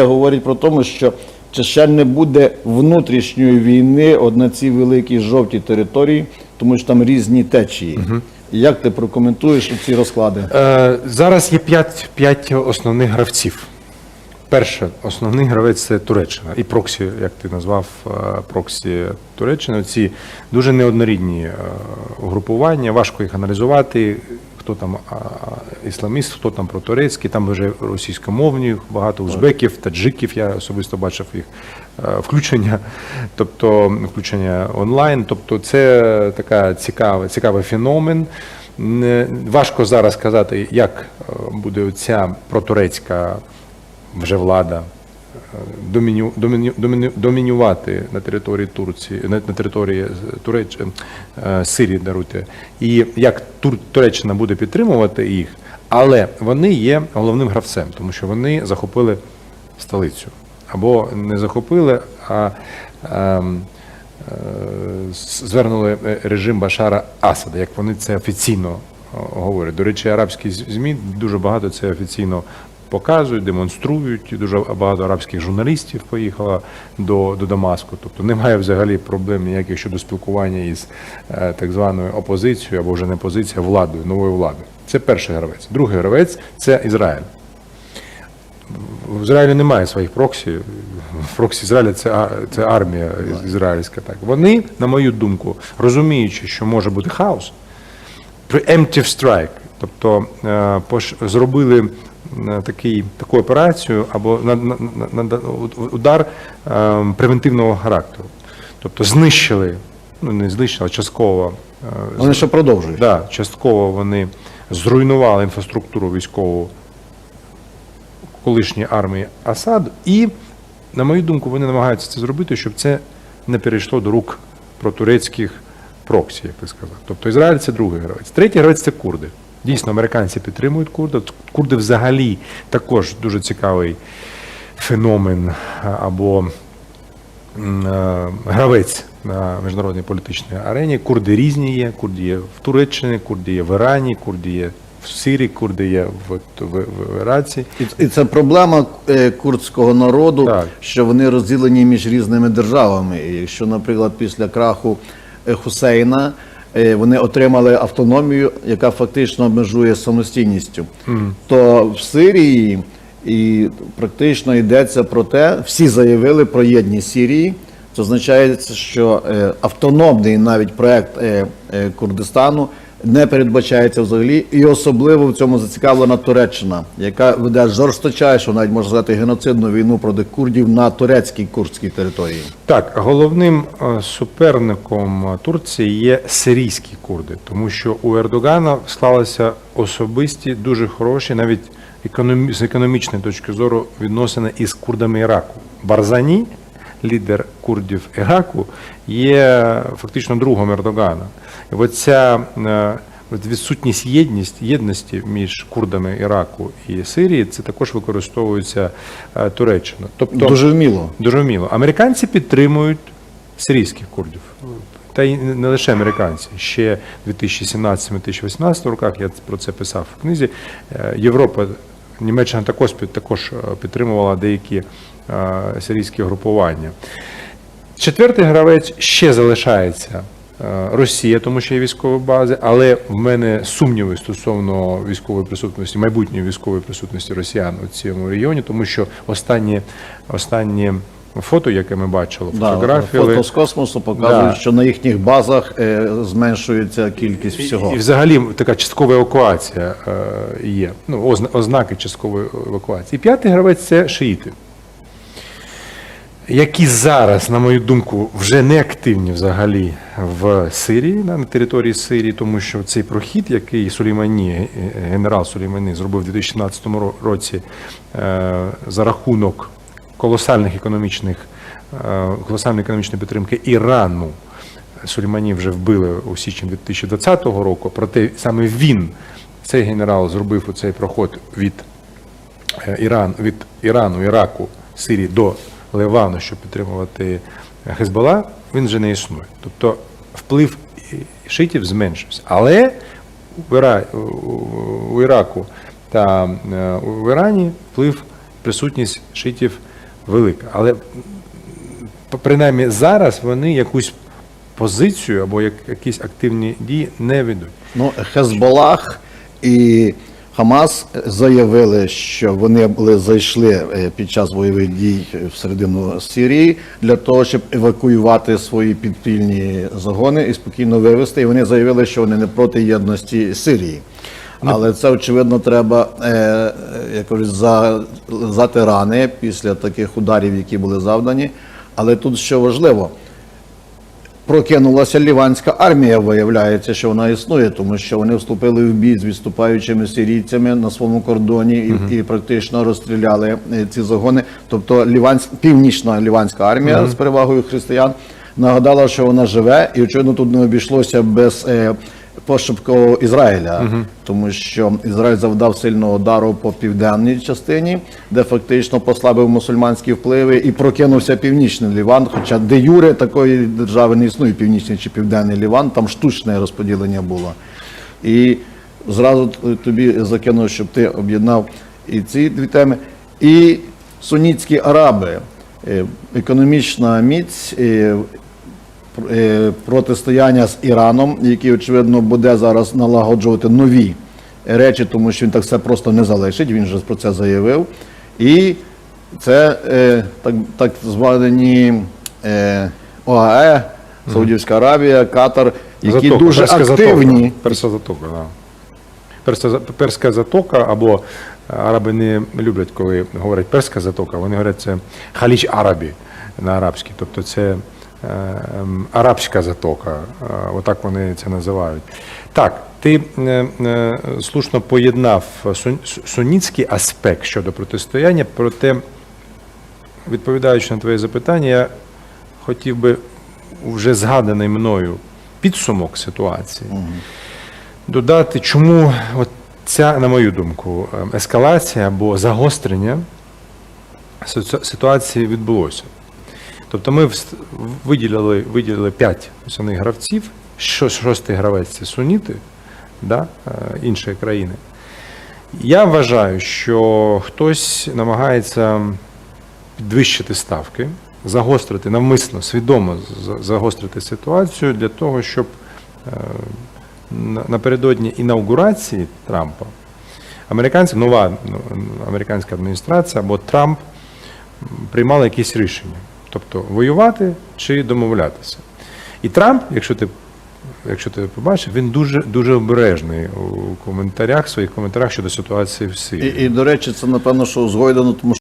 говорить про тому, що чи ще не буде внутрішньої війни от на цій великій жовтій території, тому що там різні течії. Як ти прокоментуєш ці розклади? Е, зараз є п'ять, п'ять основних гравців. Перше, основний гравець це Туреччина. І проксі, як ти назвав, е, проксі Туреччини. Ці дуже неоднорідні е, угрупування, важко їх аналізувати. Хто там а, ісламіст, хто там протурецький, там вже російськомовні, багато узбеків, таджиків. Я особисто бачив їх е, включення, тобто включення онлайн. Тобто, це така цікава, цікавий феномен. Не- Важко зараз сказати, як е, буде ця протурецька вже влада доміню, доміню, доміню, домінювати на території Турції, на, території Туреч, е, Сирії, даруйте, і як Тур, Туреччина буде підтримувати їх, але вони є головним гравцем, тому що вони захопили столицю. Або не захопили, а ем, е, звернули е, режим Башара Асада, як вони це офіційно е, говорять. До речі, арабські ЗМІ дуже багато це офіційно показують, демонструють. Дуже багато арабських журналістів поїхало до, до Дамаску. Тобто немає взагалі проблем ніяких щодо спілкування із е, так званою опозицією або вже не опозицією, владою, новою владою. Це перший гравець. Другий гравець це Ізраїль. В Ізраїлі немає своїх проксі. Проксі Ізраїля це, це армія ізраїльська. Так. Вони, на мою думку, розуміючи, що може бути хаос, preemptive strike, тобто е, зробили такий, таку операцію або на, на, на, на удар е, превентивного характеру. Тобто знищили, ну не знищили, а частково е, Вони ще продовжують. Да, частково вони зруйнували інфраструктуру військову колишньої армії Асаду, і, на мою думку, вони намагаються це зробити, щоб це не перейшло до рук протурецьких проксі, як ти сказав. Тобто Ізраїль це другий гравець. Третій гравець це курди. Дійсно, американці підтримують курди. Курди взагалі також дуже цікавий феномен або е, гравець на міжнародній політичній арені. Курди різні є. Курди є в Туреччині, курди є в Ірані, курди є в Сирії, курди є в, в, в Іраці. І, і це проблема е, курдського народу, Так. що вони розділені між різними державами. І якщо, наприклад, після краху е, Хусейна е, вони отримали автономію, яка фактично межує самостійністю. самостійністю, то в Сирії і практично йдеться про те, всі заявили про єдність Сирії. Це означає, що е, автономний навіть проект е, е, Курдистану не передбачається взагалі, і особливо в цьому зацікавлена Туреччина, яка веде жорсточайшу, навіть можна сказати, геноцидну війну проти курдів на турецькій курдській території. Так, головним е, суперником Турції є сирійські курди, тому що у Ердогана склалися особисті, дуже хороші, навіть економі- з економічної точки зору, відносини із курдами Іраку. Барзані, лідер курдів Іраку, є фактично другом Ердогана. І оця е, відсутність єдність, єдності між курдами Іраку і Сирії, це також використовується е, Туреччина. Тобто, Дуже вміло. Дуже вміло. Американці підтримують сирійських курдів. Та й не лише американці. Ще в 2017-2018 роках я про це писав в книзі. Е, Європа, Німеччина також, також е, підтримувала деякі е, сирійські групування. Четвертий гравець ще залишається е, Росія, тому що є військові бази, але в мене сумніви стосовно військової присутності, майбутньої військової присутності росіян у цьому регіоні, тому що останні, останні фото, яке ми бачили, Да, фото з космосу показують, Да. що на їхніх базах е, зменшується кількість всього. І, і взагалі така часткова евакуація е, є. Ну, озна- ознаки часткової евакуації. І п'ятий гравець це шиїти. Які зараз, на мою думку, вже не активні взагалі в Сирії, на території Сирії, тому що цей прохід, який Сулеймані, е, генерал Сулеймані зробив у 2016 році е, за рахунок колосальних економічних, е, колосальної економічної підтримки Ірану, Сулеймані вже вбили у січні 2020 року, проте саме він, цей генерал, зробив оцей проход від е, Іран, від Ірану, Іраку, Сирії до Ливану, щоб підтримувати Хезбола, він вже не існує. Тобто вплив шитів зменшився. Але у, Іра, у- у Іраку та е, у Ірані вплив присутність шитів велика. Але принаймні зараз вони якусь позицію або як, якісь активні дії не ведуть. Ну, Хезболах і Хамас заявили, що вони були зайшли е, під час бойових дій в середину Сирії для того, щоб евакуювати свої підпільні загони і спокійно вивезти. І вони заявили, що вони не проти єдності Сирії. Але це очевидно треба е, е, як зализати рани після таких ударів, які були завдані. Але тут що важливо, прокинулася ліванська армія, виявляється, що вона існує, тому що вони вступили в бій з відступаючими сирійцями на своєму кордоні і, і практично розстріляли е, ці загони. Тобто ліванськ, північна ліванська армія з перевагою християн нагадала, що вона живе, і очевидно тут не обійшлося без. Е, Пошепку Ізраїля, тому що Ізраїль завдав сильного удару по південній частині, де фактично послабив мусульманські впливи і прокинувся північний Ліван. Хоча де юре такої держави не існує, північний чи південний Ліван, там штучне розподілення було. І зразу тобі закинув, щоб ти об'єднав і ці дві теми. І сунітські араби, Е, економічна міць. Е, протистояння з Іраном, який, очевидно, буде зараз налагоджувати нові речі, тому що він так все просто не залишить. Він вже про це заявив. І це е, так, так звані е, ОАЕ, Саудівська Аравія, Катар, які Затока, дуже Перська активні. Затока, Перська затока, да. Перська, Перська затока, або араби не люблять, коли говорять перська затока, вони говорять це халіч арабі на арабській. Тобто це арабська затока. Е, отак вони це називають. Так, ти е, е, слушно поєднав сун- сунітський аспект щодо протистояння, проте, відповідаючи на твоє запитання, я хотів би вже згаданий мною підсумок ситуації додати, чому от ця, на мою думку, ем, ескалація або загострення ситуації відбулося. Тобто ми виділили, виділили п'ять основних гравців, шостий гравець це суніти, да, е, іншої країни. Я вважаю, що хтось намагається підвищити ставки, загострити навмисно, свідомо загострити ситуацію для того, щоб е, напередодні інаугурації Трампа американці, нова ну, американська адміністрація або Трамп приймали якісь рішення, тобто воювати чи домовлятися. І Трамп, якщо ти якщо ти побачив, він дуже дуже обережний у коментарях, своїх коментарях щодо ситуації в Сирії. І, і, до речі, це напевно, що узгоєно, тому